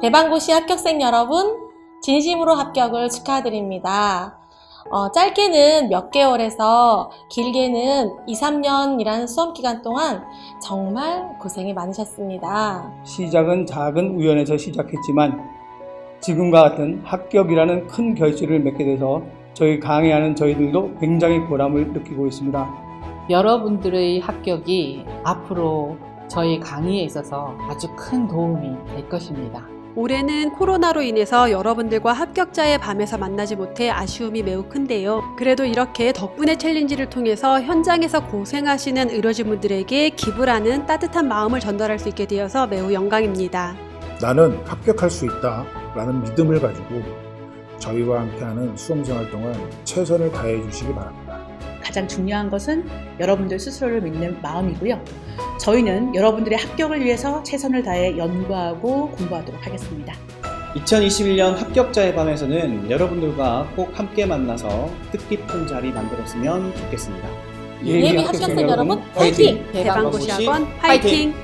대방고시 합격생 여러분, 진심으로 합격을 축하드립니다. 어, 짧게는 몇 개월에서 길게는 2, 3년이라는 수험 기간 동안 정말 고생이 많으셨습니다. 시작은 작은 우연에서 시작했지만 지금과 같은 합격이라는 큰 결실을 맺게 돼서 저희 강의하는 저희들도 굉장히 보람을 느끼고 있습니다. 여러분들의 합격이 앞으로 저희 강의에 있어서 아주 큰 도움이 될 것입니다. 올해는 코로나로 인해서 여러분들과 합격자의 밤에서 만나지 못해 아쉬움이 매우 큰데요. 그래도 이렇게 덕분에 챌린지를 통해서 현장에서 고생하시는 의료진분들에게 기부라는 따뜻한 마음을 전달할 수 있게 되어서 매우 영광입니다. 나는 합격할 수 있다 라는 믿음을 가지고 저희와 함께하는 수험생활 동안 최선을 다해 주시기 바랍니다. 가장 중요한 것은 여러분들 스스로를 믿는 마음이고요. 저희는 여러분들의 합격을 위해서 최선을 다해 연구하고 공부하도록 하겠습니다. 2021년 합격자의 밤에서는 여러분들과 꼭 함께 만나서 뜻깊은 자리 만들었으면 좋겠습니다. 예비 합격생 여러분, 화이팅! 대방고시 학원 화이팅! 화이팅!